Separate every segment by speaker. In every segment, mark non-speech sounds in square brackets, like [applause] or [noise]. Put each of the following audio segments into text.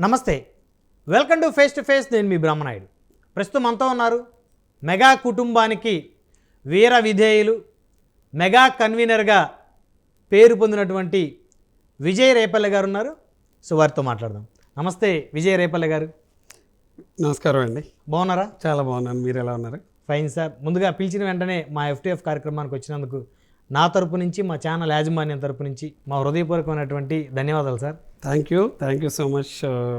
Speaker 1: నమస్తే. Welcome to face to face నేను మీ బ్రహ్మనాయుడు. ప్రస్తుతం మనతో ఉన్నారు మెగా కుటుంబానికి వీర విధేయులు మెగా కన్వీనర్గా పేరు పొందినటువంటి విజయ్ రేపల్లె గారు ఉన్నారు. సో వారితో మాట్లాడదాం. నమస్తే విజయ్ రేపల్లె గారు.
Speaker 2: నమస్కారం అండి.
Speaker 1: బాగున్నారా?
Speaker 2: చాలా బాగున్నాను. మీరు ఎలా ఉన్నారు?
Speaker 1: ఫైన్ సార్ ముందుగా పిలిచిన వెంటనే మా ఎఫ్టీఎఫ్ కార్యక్రమానికి వచ్చినందుకు నా తరపు నుంచి మా ఛానల్ యాజమాన్యం తరపు నుంచి మా హృదయపూర్వకమైనటువంటి ధన్యవాదాలు sir.
Speaker 2: Thank you thank you so much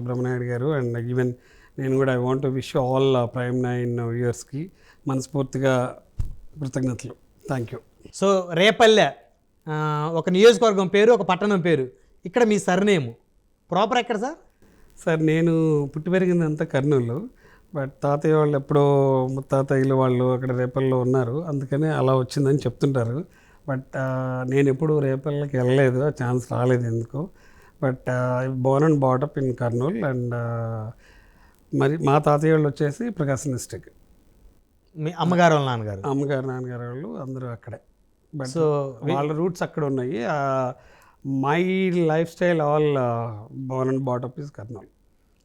Speaker 2: Brahmanayudu గారు. అండ్ ఈవెన్ నేను కూడా I want wish all prime nine వ్యూయర్స్కి మనస్ఫూర్తిగా కృతజ్ఞతలు. థ్యాంక్ యూ
Speaker 1: సో రేపల్లె ఒక నియోజకవర్గం పేరు ఒక పట్టణం పేరు. ఇక్కడ మీ సర్నేము ప్రాపర్ ఎక్కడ సార్?
Speaker 2: సార్ నేను పుట్టి పెరిగిందంతా కర్నూలు. బట్ తాతయ్య వాళ్ళు ఎప్పుడో ముత్తాతయ్యలు వాళ్ళు అక్కడ రేపల్లో ఉన్నారు. అందుకనే అలా వచ్చిందని చెప్తుంటారు. బట్ నేను ఎప్పుడు రేపల్లకి వెళ్ళలేదు ఆ ఛాన్స్ రాలేదు ఎందుకు. But born and brought up in Kurnool and మరి మా తాతయ్య వాళ్ళు వచ్చేసి ప్రకాశం డిస్ట్రిక్ట్
Speaker 1: మీ అమ్మగారు వాళ్ళ నాన్నగారు?
Speaker 2: అమ్మగారు నాన్నగారు వాళ్ళు అందరూ అక్కడే. బట్
Speaker 1: సో
Speaker 2: వాళ్ళ రూట్స్ అక్కడ ఉన్నాయి. My lifestyle all born and brought up is Kurnool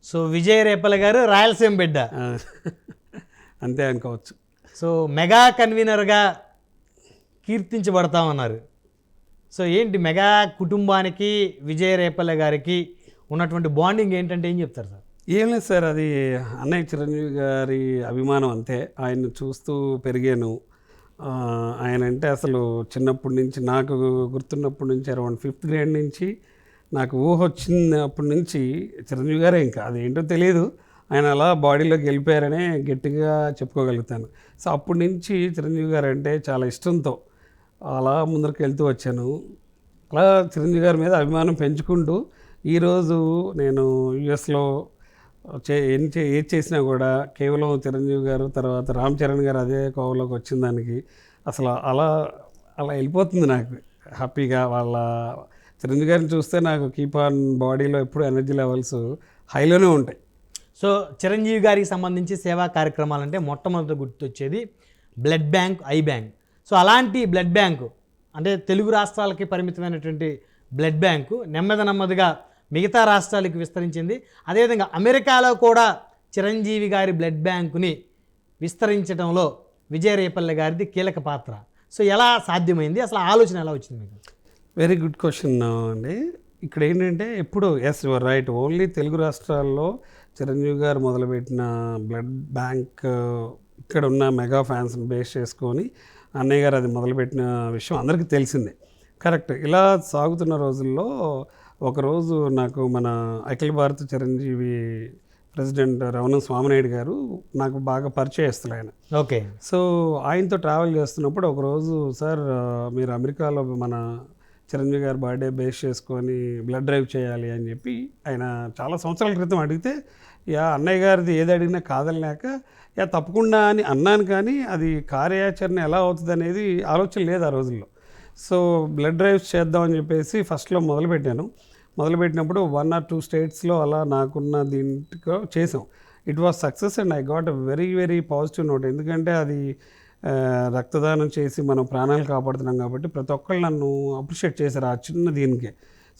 Speaker 1: so Vijay Repalle గారు రాయలసీమ బిడ్డ. [laughs]
Speaker 2: అంతే అనుకోవచ్చు.
Speaker 1: సో మెగా కన్వీనర్గా కీర్తించబడతా ఉన్నారు సో ఏంటి మెగా కుటుంబానికి విజయ్ రేపల్లె గారికి ఉన్నటువంటి బాండింగ్ ఏంటంటే ఏం చెప్తారు సార్?
Speaker 2: ఏం లేదు సార్ అది అన్నయ్య చిరంజీవి గారి అభిమానం అంతే. ఆయన్ని చూస్తూ పెరిగాను. ఆయన అంటే అసలు చిన్నప్పటి నుంచి నాకు గుర్తున్నప్పటి నుంచి అరౌండ్ ఫిఫ్త్ గ్రేడ్ నుంచి నాకు ఊహ వచ్చినప్పటి నుంచి చిరంజీవి గారే ఇంకా. అదేంటో తెలియదు ఆయన అలా బాడీలోకి వెళ్ళిపోయారనే గట్టిగా చెప్పుకోగలుగుతాను. సో అప్పటి నుంచి చిరంజీవి గారు అంటే చాలా ఇష్టంతో అలా ముందరికి వెళ్తూ వచ్చాను. అలా చిరంజీవి గారి మీద అభిమానం పెంచుకుంటూ ఈరోజు నేను యుఎస్లో చే ఏం చే ఏది చేసినా కూడా కేవలం చిరంజీవి గారు తర్వాత రామ్ చరణ్ గారు అదే కోవలోకి వచ్చిన దానికి అసలు అలా అలా వెళ్ళిపోతుంది నాకు. హ్యాపీగా వాళ్ళ చిరంజీవి గారిని చూస్తే నాకు కీప్ ఆన్ బాడీలో ఎప్పుడు ఎనర్జీ లెవెల్స్ హైలోనే ఉంటాయి.
Speaker 1: సో చిరంజీవి గారికి సంబంధించి సేవా కార్యక్రమాలు అంటే మొట్టమొదటి గుర్తొచ్చేది blood bank I bank. So అలాంటి బ్లడ్ బ్యాంకు అంటే తెలుగు రాష్ట్రాలకి పరిమితమైనటువంటి బ్లడ్ బ్యాంకు నెమ్మది నెమ్మదిగా మిగతా రాష్ట్రాలకు విస్తరించింది. అదేవిధంగా అమెరికాలో కూడా చిరంజీవి గారి బ్లడ్ బ్యాంకుని విస్తరించడంలో విజయ రేపల్లె గారిది కీలక పాత్ర. సో ఎలా సాధ్యమైంది? అసలు ఆలోచన ఎలా వచ్చింది మీకు?
Speaker 2: వెరీ గుడ్ క్వశ్చన్ అండి. ఇక్కడ ఏంటంటే ఎప్పుడు yes your right only Telugu రాష్ట్రాల్లో చిరంజీవి గారు మొదలుపెట్టిన బ్లడ్ బ్యాంక్ ఇక్కడ ఉన్న మెగా ఫ్యాన్స్ని బేస్ చేసుకొని అన్నయ్య గారు అది మొదలుపెట్టిన విషయం అందరికీ తెలిసిందే. కరెక్ట్. ఇలా సాగుతున్న రోజుల్లో ఒకరోజు నాకు మన అఖిల భారత చిరంజీవి ప్రెసిడెంట్ రమణ స్వామినాయుడు గారు నాకు బాగా పరిచయస్తులు ఆయన.
Speaker 1: ఓకే.
Speaker 2: సో ఆయనతో ట్రావెల్ చేస్తున్నప్పుడు ఒకరోజు సార్ మీరు అమెరికాలో మన చిరంజీవి గారి బర్త్డే బేస్ చేసుకొని బ్లడ్ డ్రైవ్ చేయాలి అని చెప్పి ఆయన చాలా సంవత్సరాల క్రితం అడిగితే యా అన్నయ్య గారిది ఏది అడిగినా కాదనలేక యా తప్పకుండా అని అన్నాను కానీ అది కార్యాచరణ ఎలా అవుతుంది అనేది ఆలోచన లేదు ఆ రోజుల్లో. సో బ్లడ్ డ్రైవ్స్ చేద్దామని చెప్పేసి ఫస్ట్లో మొదలుపెట్టాను. మొదలుపెట్టినప్పుడు వన్ ఆర్ టూ స్టేట్స్లో అలా నాకున్న దీంట్లో చేసాం it was success and I got a very very positive note. ఎందుకంటే అది రక్తదానం చేసి మనం ప్రాణాలు కాపాడుతున్నాం కాబట్టి ప్రతి ఒక్కళ్ళు నన్ను అప్రిషియేట్ చేశారు ఆ చిన్న దీనికే.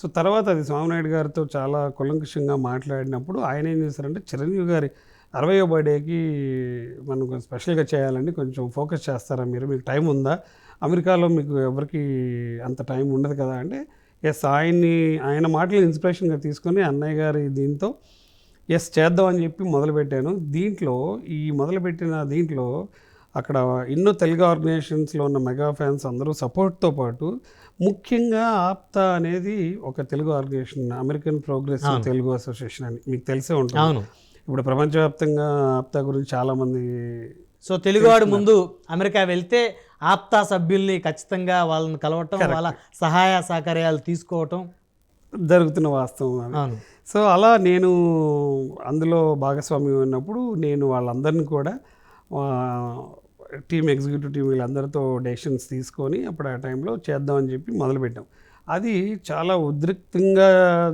Speaker 2: సో తర్వాత అది స్వామినాయుడు గారితో చాలా కులంకుషంగా మాట్లాడినప్పుడు ఆయన ఏం చేశారంటే చిరంజీవి గారి అరవయో బర్త్డేకి మనం కొంచెం స్పెషల్గా చేయాలండి కొంచెం ఫోకస్ చేస్తారా మీరు? మీకు టైం ఉందా? అమెరికాలో మీకు ఎవరికి అంత టైం ఉండదు కదా అంటే ఎస్ ఆయన్ని ఆయన మాటలు ఇన్స్పిరేషన్గా తీసుకొని అన్నయ్య గారి దీంతో ఎస్ చేద్దాం అని చెప్పి మొదలుపెట్టాను. దీంట్లో ఈ మొదలుపెట్టిన దీంట్లో అక్కడ ఎన్నో తెలుగు ఆర్గనైజేషన్స్లో ఉన్న మెగా ఫ్యాన్స్ అందరూ సపోర్ట్తో పాటు ముఖ్యంగా ఆప్తా అనేది ఒక Telugu organisation American progress Telugu association అని మీకు తెలిసే ఉంటుంది.
Speaker 1: అవును.
Speaker 2: ఇప్పుడు ప్రపంచవ్యాప్తంగా ఆప్తా గురించి చాలామంది
Speaker 1: సో తెలుగువాడు ముందు అమెరికా వెళ్తే ఆప్తా సభ్యుల్ని ఖచ్చితంగా వాళ్ళని కలవటం వాళ్ళ సహాయ సహకార్యాలు తీసుకోవటం.
Speaker 2: జరుగుతున్న వాస్తవం సో అలా నేను అందులో భాగస్వామ్యం ఉన్నప్పుడు నేను వాళ్ళందరినీ కూడా టీమ్ ఎగ్జిక్యూటివ్ టీం వీళ్ళందరితో డెసిషన్స్ తీసుకొని అప్పుడు ఆ టైంలో చేద్దామని చెప్పి మొదలుపెట్టాం. అది చాలా ఉద్రిక్తంగా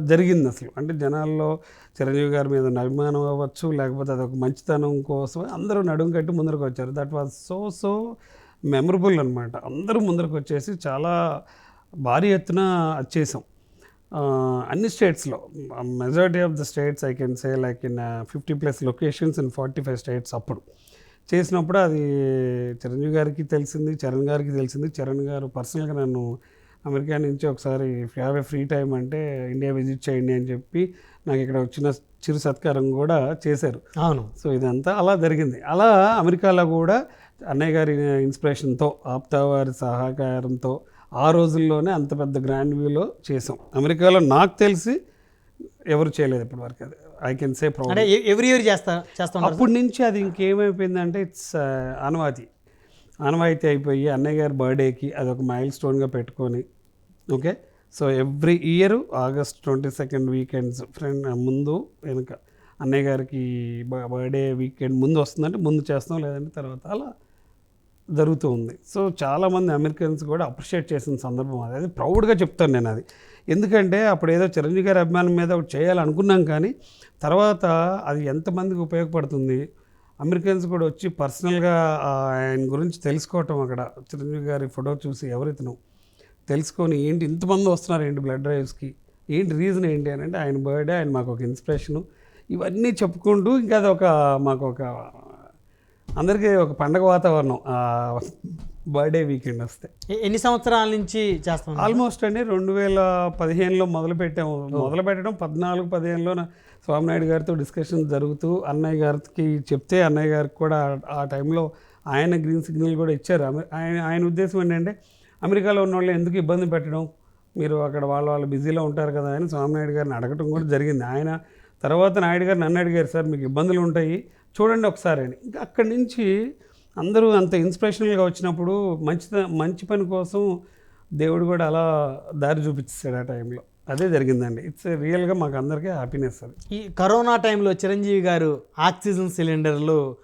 Speaker 2: జరిగింది అసలు. అంటే జనాల్లో చిరంజీవి గారి మీద ఉన్న అభిమానం అవ్వచ్చు లేకపోతే అదొక మంచితనం కోసం అందరూ నడుము కట్టి ముందరకు వచ్చారు. That was so so memorable అనమాట అందరూ ముందరకు వచ్చేసి చాలా భారీ ఎత్తున చేసాం. అన్ని స్టేట్స్లో majority of the states I can say like in fifty plus locations in forty five states అప్పుడు. చేసినప్పుడు అది చిరంజీవి గారికి తెలిసింది చరణ్ గారికి తెలిసింది. చరణ్ గారు పర్సనల్గా నన్ను అమెరికా నుంచి ఒకసారి హ్యావ్ ఏ ఫ్రీ టైం అంటే ఇండియా విజిట్ చేయండి అని చెప్పి నాకు ఇక్కడ వచ్చిన చిరు సత్కారం కూడా చేశారు.
Speaker 1: అవును.
Speaker 2: సో ఇదంతా అలా జరిగింది. అలా అమెరికాలో కూడా అన్నయ్య గారి ఇన్స్పిరేషన్తో ఆప్తా వారి సహకారంతో ఆ రోజుల్లోనే అంత పెద్ద గ్రాండ్ వ్యూలో చేసాం అమెరికాలో నాకు తెలిసి ఎవరు చేయలేదు ఇప్పటివరకు అది. ఐ కెన్ సే
Speaker 1: అంటే ఎవ్రీ ఇయర్ చేస్తా చేస్తా
Speaker 2: అప్పటి నుంచి అది ఇంకేమైపోయిందంటే ఇట్స్ ఆనవాతి ఆనవాయితీ అయిపోయి అన్నయ్య గారి బర్త్డేకి అది ఒక మైల్ స్టోన్గా పెట్టుకొని okay? So every year August twenty second weekends friend ముందు వెనుక అన్నయ్య గారికి బర్త్డే వీకెండ్ ముందు వస్తుందంటే ముందు చేస్తాం లేదంటే తర్వాత అలా జరుగుతూ ఉంది. సో చాలామంది అమెరికన్స్ కూడా అప్రిషియేట్ చేసిన సందర్భం అది. అది ప్రౌడ్గా చెప్తాను నేను అది. ఎందుకంటే అప్పుడు ఏదో చిరంజీవి గారి అభిమానం మీద ఒకటి చేయాలనుకున్నాం కానీ తర్వాత అది ఎంతమందికి ఉపయోగపడుతుంది? అమెరికన్స్ కూడా వచ్చి పర్సనల్గా ఆయన గురించి తెలుసుకోవటం అక్కడ. చిరంజీవి గారి ఫోటో చూసి ఎవరితను తెలుసుకొని ఏంటి ఇంతమంది వస్తున్నారు ఏంటి బ్లడ్ డ్రైవ్స్కి? ఏంటి రీజన్ ఏంటి అని అంటే ఆయన బర్త్డే ఆయన మాకు ఒక ఇన్స్పిరేషను. ఇవన్నీ చెప్పుకుంటూ ఇంకా అది ఒక మాకు ఒక అందరికీ ఒక పండగ వాతావరణం బర్త్డే వీకెండ్ వస్తే.
Speaker 1: ఎన్ని సంవత్సరాల నుంచి చేస్తాం
Speaker 2: ఆల్మోస్ట్ అండి రెండు వేల పదిహేనులో మొదలు పెట్టాము మొదలు పెట్టడం పద్నాలుగు పదిహేనులో స్వామినాయుడు గారితో డిస్కషన్ జరుగుతూ అన్నయ్య గారికి చెప్తే అన్నయ్య గారికి కూడా ఆ- టైంలో ఆయన గ్రీన్ సిగ్నల్ కూడా ఇచ్చారు. ఆయన ఆయన ఉద్దేశం ఏంటంటే అమెరికాలో ఉన్న వాళ్ళు ఎందుకు ఇబ్బంది పెట్టడం? మీరు అక్కడ వాళ్ళ వాళ్ళు బిజీలో ఉంటారు కదా అని స్వామినాయుడు గారిని అడగటం కూడా జరిగింది. ఆయన తర్వాత నాయుడు గారు నన్ను అడిగారు సార్ మీకు ఇబ్బందులు ఉంటాయి. చూడండి ఒకసారి అని. ఇంకా అక్కడి నుంచి అందరూ అంత ఇన్స్పిరేషనల్గా వచ్చినప్పుడు మంచి మంచి పని కోసం దేవుడు కూడా అలా దారి చూపించాడు ఆ టైంలో. అదే జరిగిందండి. ఇట్స్ రియల్గా మాకు అందరికీ హ్యాపీనెస్ అది.
Speaker 1: ఈ కరోనా టైంలో చిరంజీవి గారు ఆక్సిజన్ సిలిండర్లు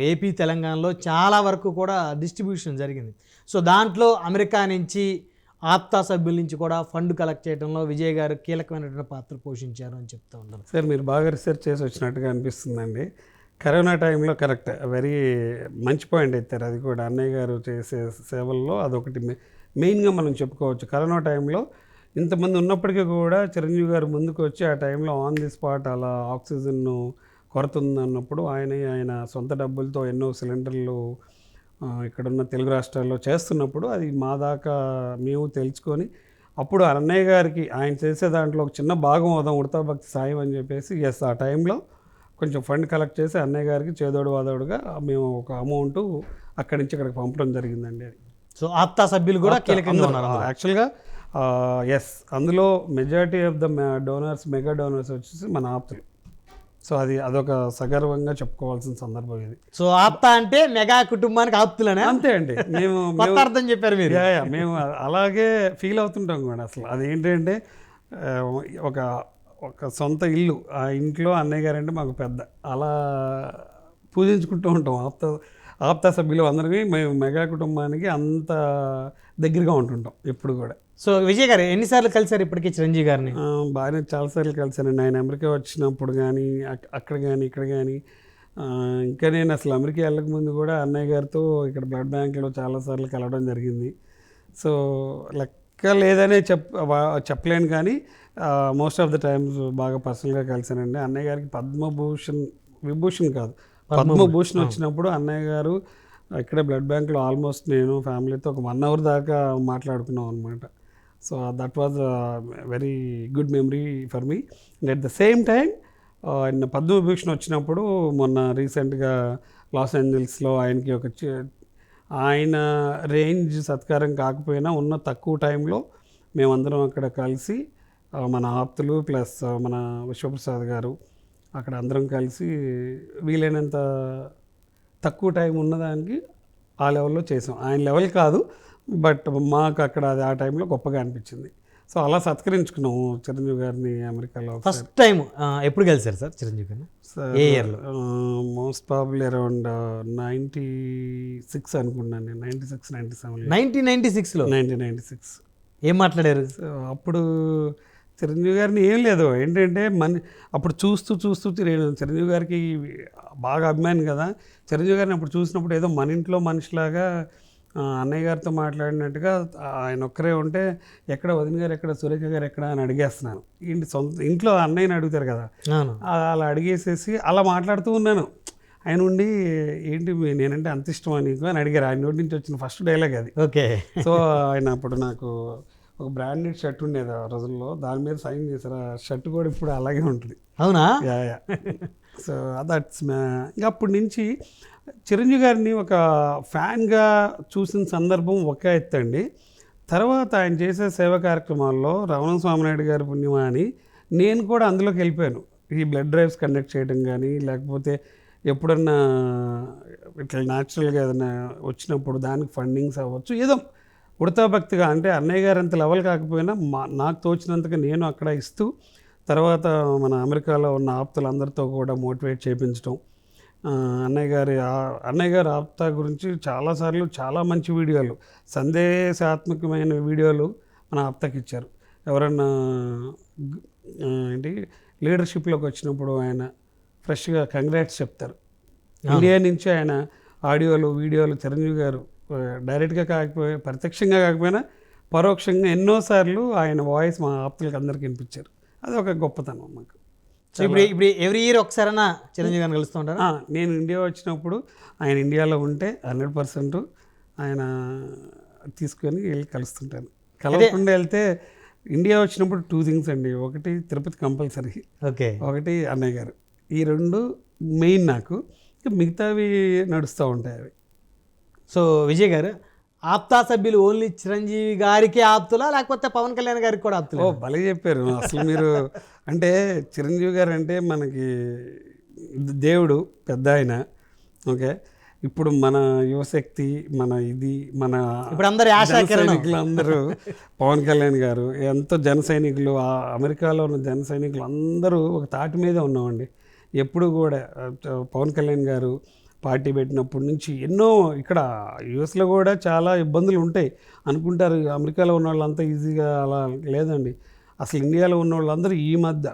Speaker 1: ఏపీ తెలంగాణలో చాలా వరకు కూడా డిస్ట్రిబ్యూషన్ జరిగింది. సో దాంట్లో అమెరికా నుంచి ఆప్తా సభ్యుల నుంచి కూడా ఫండ్ కలెక్ట్ చేయడంలో విజయ్ గారు కీలకమైనటువంటి పాత్ర పోషించారు అని చెప్తూ ఉన్నారు
Speaker 2: సార్ మీరు బాగా రీసెర్చ్ చేసి వచ్చినట్టుగా అనిపిస్తుందండి. కరోనా టైంలో కరెక్ట్. వెరీ మంచి పాయింట్ ఎత్తారు. అది కూడా అన్నయ్య గారు చేసే సేవల్లో అదొకటి మె- మెయిన్గా మనం చెప్పుకోవచ్చు. కరోనా టైంలో ఇంతమంది ఉన్నప్పటికీ కూడా చిరంజీవి గారు ముందుకు వచ్చి ఆ టైంలో ఆన్ ది స్పాట్ అలా ఆక్సిజన్ కొరత ఉందన్నప్పుడు ఆయన ఆయన సొంత డబ్బులతో ఎన్నో సిలిండర్లు ఇక్కడున్న తెలుగు రాష్ట్రాల్లో చేస్తున్నప్పుడు అది మా దాకా మేము తెలుసుకొని అప్పుడు అన్నయ్య గారికి ఆయన చేసే దాంట్లో ఒక చిన్న భాగం అవుదాం ఉడతా భక్తి సాయం అని చెప్పేసి ఎస్ ఆ టైంలో కొంచెం ఫండ్ కలెక్ట్ చేసి అన్నయ్య గారికి చేదోడు వాదోడుగా మేము ఒక అమౌంట్ అక్కడి నుంచి ఇక్కడికి పంపడం జరిగిందండి అది.
Speaker 1: సో ఆప్తా సభ్యులు కూడా కీలకంగా ఉన్నారు
Speaker 2: యాక్చువల్గా ఎస్ అందులో majority of the donors mega donors వచ్చేసి మన ఆప్తులు. సో అది అదొక సగర్వంగా చెప్పుకోవాల్సిన సందర్భం ఇది.
Speaker 1: సో ఆప్తా అంటే మెగా కుటుంబానికి ఆప్తులనే?
Speaker 2: అంతే అండి. మేము [laughs]
Speaker 1: అర్థం చెప్పారు మీరు.
Speaker 2: మేము అలాగే ఫీల్ అవుతుంటాం కూడా అసలు. అదేంటంటే ఒక ఒక సొంత ఇల్లు ఆ ఇంట్లో అన్నయ్య గారంటే మాకు పెద్ద. అలా పూజించుకుంటూ ఉంటాం. ఆప్త ఆప్త సభ్యులు అందరికీ మేము మెగా కుటుంబానికి అంత దగ్గరగా ఉంటుంటాం ఎప్పుడు కూడా.
Speaker 1: సో విజయ్ గారు ఎన్నిసార్లు కలిసారు ఇప్పటికీ చిరంజీవి గారిని?
Speaker 2: బాగానే చాలాసార్లు కలిసానండి ఆయన అమెరికా వచ్చినప్పుడు కానీ అక్- అక్కడ కానీ ఇక్కడ కానీ ఇంకా నేను అసలు అమెరికా వెళ్ళక ముందు కూడా అన్నయ్య గారితో ఇక్కడ బ్లడ్ బ్యాంక్లో చాలాసార్లు కలవడం జరిగింది. సో లెక్క లేదనే చెప్ చెప్పలేను కానీ మోస్ట్ ఆఫ్ ద టైమ్స్ బాగా పర్సనల్గా కలిసానండి. అన్నయ్య గారికి పద్మభూషణ్ విభూషణ్ కాదు పద్మభూషణ్. వచ్చినప్పుడు అన్నయ్య గారు ఇక్కడే బ్లడ్ బ్యాంక్లో ఆల్మోస్ట్ నేను ఫ్యామిలీతో ఒక వన్ అవర్ దాకా మాట్లాడుకున్నాం అనమాట so that was very good memory for me and at the same time ఆయన పద్మవిభూషణ్ వచ్చినప్పుడు మొన్న రీసెంట్గా లాస్ ఏంజల్స్లో ఆయనకి ఒక ఆయన రేంజ్ సత్కారం కాకపోయినా ఉన్న తక్కువ టైంలో మేమందరం అక్కడ కలిసి మన ఆప్తులు ప్లస్ మన విశ్వప్రసాద్ గారు అక్కడ అందరం కలిసి వీలైనంత తక్కువ టైం ఉన్నదానికి ఆ లెవెల్లో చేసాం. ఆయన లెవెల్ కాదు బట్ మాకు అక్కడ అది ఆ టైంలో గొప్పగా అనిపించింది. సో అలా సత్కరించుకున్నాము చిరంజీవి గారిని అమెరికాలో
Speaker 1: ఫస్ట్ టైం ఎప్పుడు కలిసారు సార్ చిరంజీవి గారిని? ఏ ఇయర్లో?
Speaker 2: Most probably around ninety six అనుకున్నాను నేను. Ninety six ninety seven.
Speaker 1: Nineteen ninety సిక్స్లో?
Speaker 2: Nineteen ninety six.
Speaker 1: ఏం మాట్లాడారు?
Speaker 2: అప్పుడు చిరంజీవి గారిని ఏం లేదు. ఏంటంటే మన అప్పుడు చూస్తూ చూస్తూ చిర- చిరంజీవి గారికి బాగా అభిమాని కదా. చిరంజీవి గారిని అప్పుడు చూసినప్పుడు ఏదో మన ఇంట్లో మనిషిలాగా అన్నయ్య గారితో మాట్లాడినట్టుగా ఆయన ఒక్కరే ఉంటే ఎక్కడ వదిన గారు ఎక్కడ సురేఖ గారు ఎక్కడ అని అడిగేస్తున్నాను. ఇంటి సొంత ఇంట్లో అన్నయ్యని అడుగుతారు కదా. అలా అడిగేసేసి అలా మాట్లాడుతూ ఉన్నాను. ఆయన ఉండి ఏంటి నేనంటే అంత ఇష్టమా నీకు? అని అడిగారు. ఆయన నోటి నుంచి వచ్చిన ఫస్ట్ డైలాగ్ అది.
Speaker 1: ఓకే.
Speaker 2: సో ఆయన అప్పుడు నాకు ఒక బ్రాండెడ్ షర్ట్ ఉండేది ఆ రోజుల్లో. దాని మీద సైన్ చేశారు. ఆ షర్ట్ కూడా ఇప్పుడు అలాగే ఉంటుంది.
Speaker 1: అవునా?
Speaker 2: Yeah yeah. సో దట్స్ ఇంకా అప్పటి నుంచి చిరంజీవి గారిని ఒక ఫ్యాన్గా చూసిన సందర్భం ఒక ఎత్తండి తర్వాత ఆయన చేసే సేవా కార్యక్రమాల్లో రమణ స్వామినాయుడు గారి పుణ్యమా అని నేను కూడా అందులోకి వెళ్ళిపోయాను. ఈ బ్లడ్ డ్రైవ్స్ కండక్ట్ చేయడం కానీ లేకపోతే ఎప్పుడన్నా ఇట్లా న్యాచురల్గా ఏదైనా వచ్చినప్పుడు దానికి ఫండింగ్స్ అవ్వచ్చు. ఏదో ఉడతాభక్తిగా అంటే అన్నయ్య గారు అంత లెవెల్ కాకపోయినా మా నాకు తోచినంతగా నేను అక్కడ ఇస్తూ తర్వాత మన అమెరికాలో ఉన్న ఆప్తులందరితో కూడా మోటివేట్ చేయించడం అన్నయ్య గారి అన్నయ్య గారి ఆప్త గురించి చాలాసార్లు చాలా మంచి వీడియోలు సందేశాత్మకమైన వీడియోలు మన ఆప్తకి ఇచ్చారు. ఎవరన్నా ఏంటి లీడర్షిప్లోకి వచ్చినప్పుడు ఆయన ఫ్రెష్గా కంగ్రాట్స్ చెప్తారు. ఇండియా నుంచి ఆయన ఆడియోలు వీడియోలు చిరంజీవి గారు డైరెక్ట్గా కాకపోయి ప్రత్యక్షంగా కాకపోయినా పరోక్షంగా ఎన్నోసార్లు ఆయన వాయిస్ మా ఆప్తులకు అందరికి వినిపించారు. అది ఒక గొప్పతనం మాకు.
Speaker 1: ఇప్పుడు ఇప్పుడు ఎవ్రీ ఇయర్ ఒకసారైనా చిరంజీవి గారిని కలుస్తూ ఉంటారా?
Speaker 2: నేను ఇండియా వచ్చినప్పుడు ఆయన ఇండియాలో ఉంటే హండ్రెడ్ పర్సెంట్ ఆయన తీసుకొని వెళ్ళి కలుస్తుంటాను. కలవకుండా వెళ్తే ఇండియా వచ్చినప్పుడు టూ థింగ్స్ అండి. ఒకటి తిరుపతి కంపల్సరీ.
Speaker 1: ఓకే.
Speaker 2: ఒకటి అన్నయ్య గారు. ఈ రెండు మెయిన్ నాకు. ఇంకా మిగతావి నడుస్తూ ఉంటాయి అవి.
Speaker 1: సో విజయ్ గారు ఆప్తా సభ్యులు ఓన్లీ చిరంజీవి గారికి ఆప్తులా? లేకపోతే పవన్ కళ్యాణ్ గారికి కూడా ఆప్తులా
Speaker 2: ఓ భలే చెప్పారు. అసలు మీరు అంటే చిరంజీవి గారు అంటే మనకి దేవుడు పెద్ద ఆయన. ఓకే? ఇప్పుడు మన యువశక్తి మన ఇది మన
Speaker 1: ఇప్పుడు అందరు
Speaker 2: సైనికులు అందరూ పవన్ కళ్యాణ్ గారు ఎంతో జన సైనికులు ఆ అమెరికాలో ఉన్న జన సైనికులు అందరూ ఒక తాటి మీద ఉన్నామండి. ఎప్పుడు కూడా పవన్ కళ్యాణ్ గారు పార్టీ పెట్టినప్పటి నుంచి ఎన్నో ఇక్కడ యుఎస్లో కూడా చాలా ఇబ్బందులు ఉంటాయి. అనుకుంటారు అమెరికాలో ఉన్న వాళ్ళంతా ఈజీగా అలా లేదండి. అసలు ఇండియాలో ఉన్న వాళ్ళందరూ ఈ మధ్య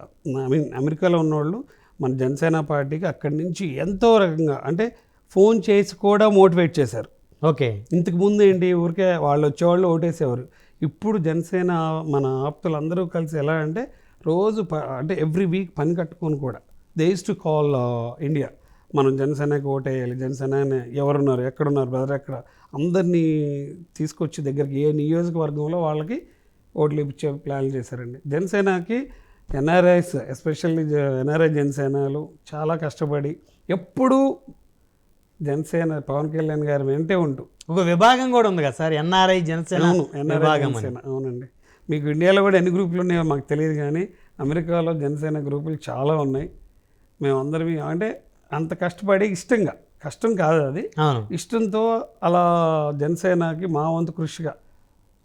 Speaker 2: ఐ మీన్ అమెరికాలో ఉన్నవాళ్ళు మన జనసేన పార్టీకి అక్కడి నుంచి ఎంతో రకంగా అంటే ఫోన్ చేసి కూడా మోటివేట్ చేశారు.
Speaker 1: ఓకే.
Speaker 2: ఇంతకు ముందు ఏంటి ఊరికే వాళ్ళు వచ్చేవాళ్ళు ఓటేసేవారు. ఇప్పుడు జనసేన మన ఆప్తులందరూ కలిసి ఎలా అంటే రోజు ప అంటే ఎవ్రీ వీక్ పని కట్టుకొని కూడా దే టు కాల్ ఇండియా. మనం జనసేనకి ఓటేయాలి. జనసేన ఎవరున్నారు? ఎక్కడున్నారు బ్రదర్ ఎక్కడ? అందరినీ తీసుకొచ్చి దగ్గరికి ఏ నియోజకవర్గంలో వాళ్ళకి ఓట్లు ఇచ్చే ప్లాన్ చేశారండి. జనసేనకి ఎన్ఆర్ఐస్ ఎస్పెషల్లీ ఎన్ఆర్ఐ జనసేనలు చాలా కష్టపడి ఎప్పుడూ జనసేన పవన్ కళ్యాణ్ గారి వెంటే ఉంటూ
Speaker 1: ఒక విభాగం కూడా ఉంది కదా సార్? ఎన్ఆర్ఐ జనసేన
Speaker 2: అవును ఎన్ఆర్ఐ జనసేన. అవునండి. మీకు ఇండియాలో కూడా ఎన్ని గ్రూపులు ఉన్నాయో మాకు తెలియదు కానీ అమెరికాలో జనసేన గ్రూపులు చాలా ఉన్నాయి. మేమందరం అంటే అంత కష్టపడి ఇష్టంగా. కష్టం కాదు అది. ఇష్టంతో అలా జనసేనకి మా వంతు కృషిగా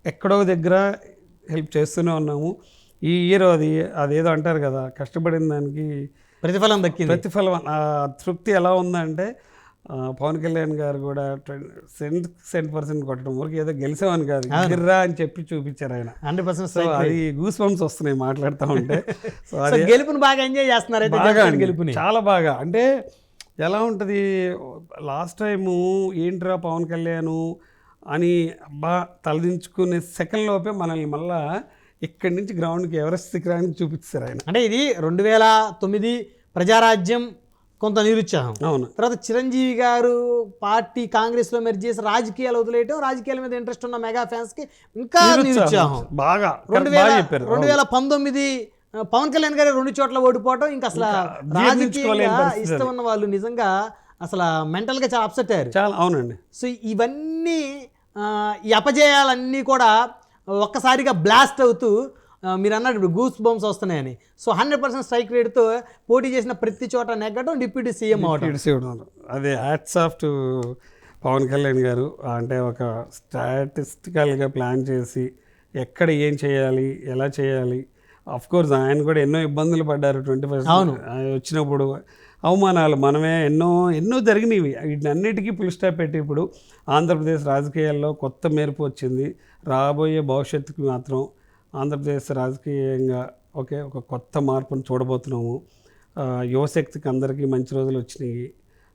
Speaker 2: ఎక్కడో దగ్గర హెల్ప్ చేస్తూనే ఉన్నాము. ఈ ఇయర్ అది అదేదో అంటారు కదా కష్టపడిన దానికి
Speaker 1: ప్రతిఫలం దక్కింది.
Speaker 2: ప్రతిఫలం ఆ తృప్తి ఎలా ఉందంటే పవన్ కళ్యాణ్ గారు కూడా సెంట్ సెంట్ పర్సెంట్ కొట్టడం వరకు ఏదో గెలిచామని కాదు. గిర్రా అని చెప్పి చూపించారు ఆయన.
Speaker 1: హండ్రెడ్ పర్సెంట్
Speaker 2: సో అది గూస్ బంప్స్ వస్తున్నాయి మాట్లాడుతూ ఉంటే. సో
Speaker 1: గెలుపుని బాగా ఎంజాయ్ చేస్తున్నారు
Speaker 2: బాగా.
Speaker 1: గెలుపుని.
Speaker 2: చాలా బాగా. అంటే ఎలా ఉంటుంది? లాస్ట్ టైము ఏంట్రా పవన్ కళ్యాణ్ అని అబ్బా తలదించుకునే సెకండ్ లోపే మనల్ని మళ్ళా ఇక్కడి నుంచి గ్రౌండ్కి ఎవరెస్ట్ శిఖరానికి చూపిస్తారు ఆయన.
Speaker 1: అంటే ఇది రెండు వేల తొమ్మిది ప్రజారాజ్యం కొంత నిరుత్సాహం.
Speaker 2: అవును.
Speaker 1: తర్వాత చిరంజీవి గారు పార్టీ కాంగ్రెస్లో మెర్జ్ చేసి రాజకీయాలు వదిలేయటం రాజకీయాల మీద ఇంట్రెస్ట్ ఉన్న మెగా ఫ్యాన్స్కి ఇంకా నిరుత్సాహం.
Speaker 2: బాగా.
Speaker 1: రెండు వేల
Speaker 2: చెప్పారు.
Speaker 1: రెండు వేల పంతొమ్మిది పవన్ కళ్యాణ్ గారు రెండు చోట్ల ఓడిపోవటం ఇంకా అసలు రాజకీయంగా ఇష్టం ఉన్న వాళ్ళు నిజంగా అసలు mental గా చాలా అప్సెట్ అయ్యారు.
Speaker 2: చాలా అవునండి.
Speaker 1: సో ఇవన్నీ ఈ అపజయాలన్నీ కూడా ఒక్కసారిగా బ్లాస్ట్ అవుతూ మీరు అన్నట్టు ఇప్పుడు గూస్ బంప్స్ వస్తున్నాయని. సో హండ్రెడ్ పర్సెంట్ స్ట్రైక్ రేట్తో పోటీ చేసిన ప్రతి చోట నెగ్గడం డిప్యూటీ సీఎం అవడం
Speaker 2: అదే hats off to Pawan Kalyan గారు. అంటే ఒక స్టాటిస్టికల్గా ప్లాన్ చేసి ఎక్కడ ఏం చేయాలి ఎలా చేయాలి అఫ్ కోర్స్ ఆయన కూడా ఎన్నో ఇబ్బందులు పడ్డారు ట్వంటీ ఫస్ట్
Speaker 1: అవును.
Speaker 2: వచ్చినప్పుడు అవమానాలు మనమే ఎన్నో ఎన్నో జరిగినవి. వీటన్నిటికీ పుల్ స్టాప్ పెట్టి ఇప్పుడు ఆంధ్రప్రదేశ్ రాజకీయాల్లో కొత్త మెరుపు వచ్చింది. రాబోయే భవిష్యత్తుకి మాత్రం ఆంధ్రప్రదేశ్ రాజకీయంగా ఓకే ఒక కొత్త మార్పును చూడబోతున్నాము. యువశక్తికి అందరికీ మంచి రోజులు వచ్చినాయి.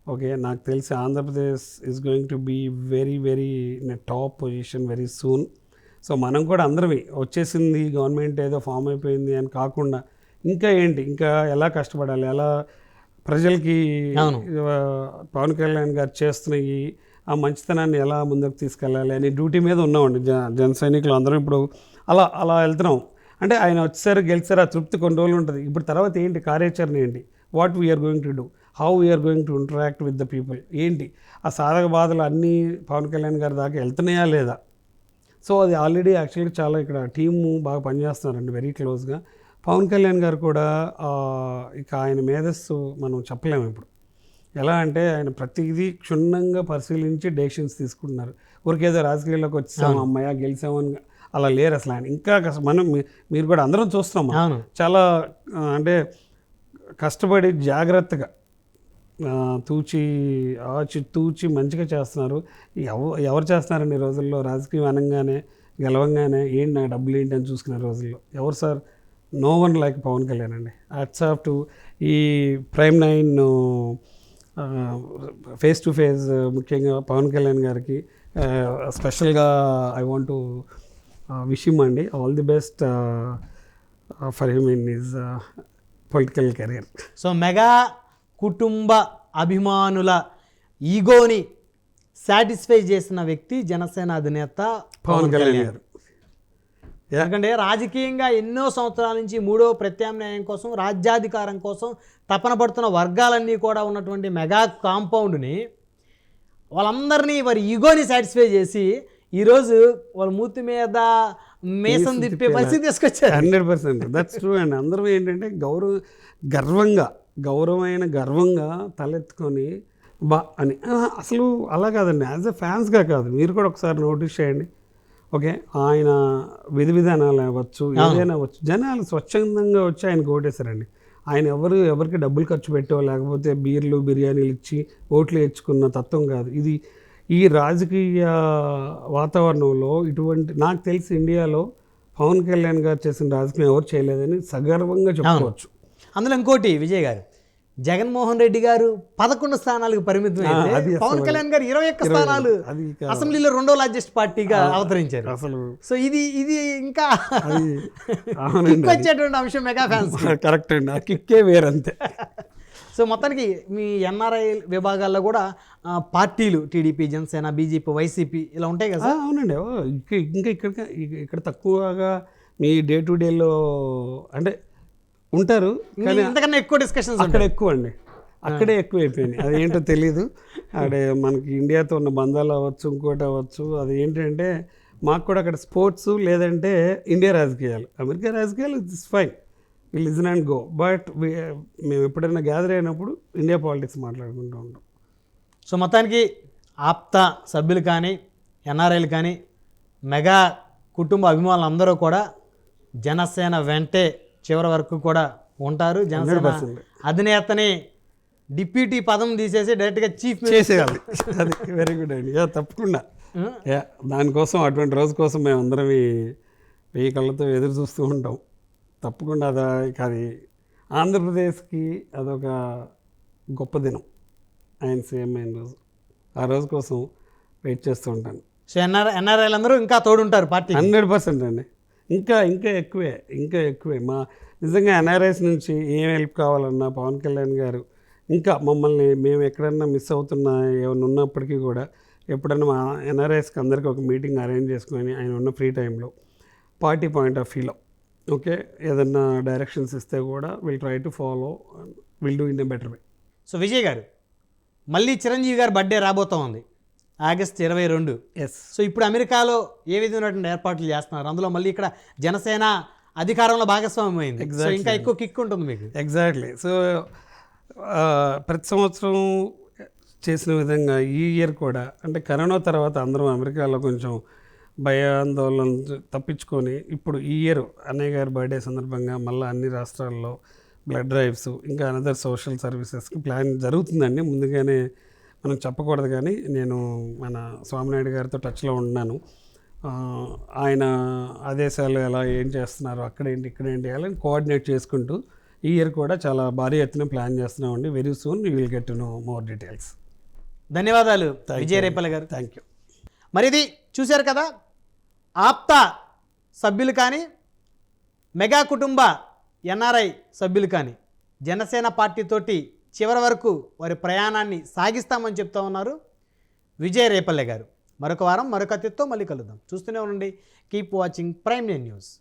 Speaker 2: ఓకే నాకు తెలిసి Andhra Pradesh is going to be very very in top position very soon so మనం కూడా అందరమే వచ్చేసింది గవర్నమెంట్ ఏదో ఫామ్ అయిపోయింది అని కాకుండా ఇంకా ఏంటి? ఇంకా ఎలా కష్టపడాలి? ఎలా ప్రజలకి పవన్ కళ్యాణ్ గారు చేస్తున్నాయి ఆ మంచితనాన్ని ఎలా ముందుకు తీసుకెళ్ళాలి అని డ్యూటీ మీద ఉన్నామండి. జన జన సైనికులు అందరం ఇప్పుడు అలా అలా వెళ్తున్నాం. అంటే ఆయన వచ్చారు గెలిచారు ఆ తృప్తి కొన్ని రోజులు ఉంటుంది. ఇప్పుడు తర్వాత ఏంటి? కార్యాచరణ ఏంటి? What we are going to do how we are going to interact with the people ఏంటి? ఆ సాధక బాధలు అన్నీ పవన్ కళ్యాణ్ గారి దాకా వెళ్తున్నాయా లేదా? సో అది ఆల్రెడీ యాక్చువల్గా చాలా ఇక్కడ టీము బాగా పనిచేస్తున్నారండి వెరీ క్లోజ్గా పవన్ కళ్యాణ్ గారు కూడా ఇక ఆయన మేధస్సు మనం చెప్పలేము ఇప్పుడు. ఎలా అంటే ఆయన ప్రతిదీ క్షుణ్ణంగా పరిశీలించి డెసిషన్స్ తీసుకుంటున్నారు. ఊరికేదో రాజకీయాల్లోకి వచ్చాము అమ్మాయ గెలిచామని అలా లేరు అసలు ఆయన. ఇంకా మనం మీరు కూడా అందరం చూస్తున్నాం చాలా అంటే కష్టపడి జాగ్రత్తగా తూచి ఆచి తూచి మంచిగా చేస్తున్నారు. ఎవ ఎవరు చేస్తున్నారండి ఈ రోజుల్లో? రాజకీయం అనగానే గెలవంగానే ఏంటి నా డబ్బులు ఏంటి అని చూసుకునే రోజుల్లో? ఎవరు sir? No one like Pawan Kalyan అండి. అట్స్ ఆఫ్ టు ఈ prime nine face to face ముఖ్యంగా పవన్ కళ్యాణ్ గారికి స్పెషల్గా ఐ వాంట్ టు విషయం అండి. All the best for him in is political career.
Speaker 1: So mega కుటుంబ అభిమానుల ఈగోని సాటిస్ఫై చేసిన వ్యక్తి జనసేన అధినేత
Speaker 2: పవన్ కళ్యాణ్ గారు.
Speaker 1: ఎందుకంటే రాజకీయంగా ఎన్నో సంవత్సరాల నుంచి మూడో ప్రత్యామ్నాయం కోసం రాజ్యాధికారం కోసం తపన పడుతున్న వర్గాలన్నీ కూడా ఉన్నటువంటి మెగా కాంపౌండ్ని వాళ్ళందరినీ వారి ఈగోని సాటిస్ఫై చేసి ఈరోజు వాళ్ళ మూతి మీద మేసం తిప్పే పరిస్థితి తీసుకొచ్చారు.
Speaker 2: Hundred percent. దట్స్ ట్రూ అండి అందరూ ఏంటంటే గౌరవ గర్వంగా గౌరవమైన గర్వంగా తలెత్తుకొని బా అని. అసలు అలా కాదండి. యాజ్ ఎ ఫ్యాన్స్గా కాదు. మీరు కూడా ఒకసారి నోటీస్ చేయండి. ఓకే? ఆయన విధి విధానాలు అవ్వచ్చు ఏదైనా అవ్వచ్చు. జనాలు స్వచ్ఛందంగా వచ్చి ఆయన ఓటేశారండి ఆయన ఎవరు ఎవరికి డబ్బులు ఖర్చు పెట్టో లేకపోతే బీర్లు బిర్యానీలు ఇచ్చి ఓట్లు వేయించుకున్న తత్వం కాదు. ఇది ఈ రాజకీయ వాతావరణంలో ఇటువంటి నాకు తెలిసి ఇండియాలో పవన్ కళ్యాణ్ గారు చేసిన రాజకీయం ఎవరు చేయలేదని సగర్వంగా చెప్పుకోవచ్చు.
Speaker 1: అందులో ఇంకోటి విజయ్ గారు. జగన్మోహన్ రెడ్డి గారు పదకొండు స్థానాలకు పరిమితం పవన్ కళ్యాణ్ గారు ఇరవై ఒక్క స్థానాలు అసెంబ్లీలో రెండో లార్జెస్ట్ పార్టీగా అవతరించారు.
Speaker 2: అసలు
Speaker 1: సో ఇది ఇది ఇంకా [laughs] వచ్చేటువంటి అంశం మెగా ఫ్యాన్స్ [laughs]
Speaker 2: కరెక్ట్ అండి కిక్కే వేరంతే. [laughs]
Speaker 1: సో మొత్తానికి మీ ఎన్ఆర్ఐ విభాగాల్లో కూడా పార్టీలు టీడీపీ జనసేన బీజేపీ వైసీపీ ఇలా ఉంటాయి కదా
Speaker 2: అవునండి. ఇంకా ఇక్కడ ఇక్కడ తక్కువగా మీ డే టు డేలో అంటే ఉంటారు
Speaker 1: సార్ ఇంతకన్నా ఎక్కువ డిస్కషన్స్
Speaker 2: అక్కడ ఎక్కువ అండి. అక్కడే ఎక్కువ అయిపోయింది. అది ఏంటో తెలీదు. అదే మనకి ఇండియాతో ఉన్న బంధాలు అవ్వచ్చు ఇంకోటి అవ్వచ్చు. అది ఏంటంటే మాకు కూడా అక్కడ స్పోర్ట్స్ లేదంటే ఇండియా రాజకీయాలు. అమెరికా రాజకీయాలు it's fine we listen and go but మేము ఎప్పుడైనా గ్యాదర్ అయినప్పుడు ఇండియా పాలిటిక్స్ మాట్లాడుకుంటూ ఉంటాం.
Speaker 1: సో మొత్తానికి ఆప్త సభ్యులు కానీ ఎన్ఆర్ఐలు కానీ మెగా కుటుంబ అభిమానులు అందరూ కూడా జనసేన వెంటే చివరి వరకు కూడా ఉంటారు జనసేన
Speaker 2: 100%.
Speaker 1: అధినేతని డిప్యూటీ పదం తీసేసి డైరెక్ట్గా చీఫ్
Speaker 2: చేసేయాలి. అది వెరీ గుడ్ అండి తప్పకుండా. దానికోసం అటువంటి రోజు కోసం మేము అందరం ఈ వెయ్యి కళ్ళతో ఎదురు చూస్తూ ఉంటాం. తప్పకుండా అది అది ఆంధ్రప్రదేశ్కి అదొక గొప్ప దినం. ఆయన సేమ్ అయిన రోజు. ఆ రోజు కోసం వెయిట్ చేస్తూ ఉంటాను.
Speaker 1: సో ఎన్ఆర్ ఎన్ఆర్ఐలు అందరూ ఇంకా తోడుంటారు పార్టీ
Speaker 2: హండ్రెడ్ పర్సెంట్ అండి. ఇంకా ఇంకా ఎక్కువే ఇంకా ఎక్కువే. మా నిజంగా ఎన్ఆర్ఐస్ నుంచి ఏం హెల్ప్ కావాలన్నా పవన్ కళ్యాణ్ గారు ఇంకా మమ్మల్ని మేము ఎక్కడన్నా మిస్ అవుతున్నా ఏమైనా ఉన్నప్పటికీ కూడా ఎప్పుడన్నా మా ఎన్ఆర్ఐస్కి అందరికీ ఒక మీటింగ్ అరేంజ్ చేసుకొని ఆయన ఉన్న ఫ్రీ టైంలో పార్టీ పాయింట్ ఆఫ్ వ్యూలో ఓకే? ఏదన్నా డైరెక్షన్స్ ఇస్తే కూడా will try to follow will do in a better way.
Speaker 1: So Vijay గారు మళ్ళీ చిరంజీవి గారు బర్త్డే రాబోతా ఉంది. ఆగస్ట్ ఇరవై రెండు.
Speaker 2: ఎస్
Speaker 1: సో ఇప్పుడు అమెరికాలో ఏ విధమైనటువంటి ఏర్పాట్లు చేస్తున్నారు? అందులో మళ్ళీ ఇక్కడ జనసేన అధికారంలో భాగస్వామ్యం అయింది సో ఇంకా ఎక్కువ కిక్ ఉంటుంది మీకు.
Speaker 2: ఎగ్జాక్ట్లీ సో ప్రతి సంవత్సరం చేసిన విధంగా ఈ ఇయర్ కూడా అంటే కరోనా తర్వాత అందరం అమెరికాలో కొంచెం భయాందోళన తప్పించుకొని ఇప్పుడు ఈ ఇయర్ అన్నయ్య గారి బర్త్డే సందర్భంగా మళ్ళీ అన్ని రాష్ట్రాల్లో బ్లడ్ డ్రైవ్స్ ఇంకా అనదర్ సోషల్ సర్వీసెస్కి ప్లాన్ జరుగుతుందండి. ముందుగానే మనం చెప్పకూడదు కానీ నేను మన స్వామినాయుడు గారితో టచ్లో ఉన్నాను ఆ, ఆయన ఆదేశాలు ఎలా ఏం చేస్తున్నారు అక్కడేంటి ఇక్కడేంటి అలా కోఆర్డినేట్ చేసుకుంటూ ఈ ఇయర్ కూడా చాలా భారీ ఎత్తున ప్లాన్ చేస్తున్నామండి. Very soon you will get no more details
Speaker 1: ధన్యవాదాలు. విజయ రేపల్లి గారు.
Speaker 2: థ్యాంక్ యూ
Speaker 1: మరి ఇది చూశారు కదా? ఆప్తా సభ్యులు కానీ మెగా కుటుంబ ఎన్ఆర్ఐ సభ్యులు కానీ జనసేన పార్టీతోటి చివరి వరకు వారి ప్రయాణాన్ని సాగిస్తామని చెప్తా ఉన్నారు విజయ్ రేపల్లె గారు. మరొక వారం మరొక అతిథితో మళ్ళీ కలుద్దాం. చూస్తూనే ఉండండి. Keep watching prime news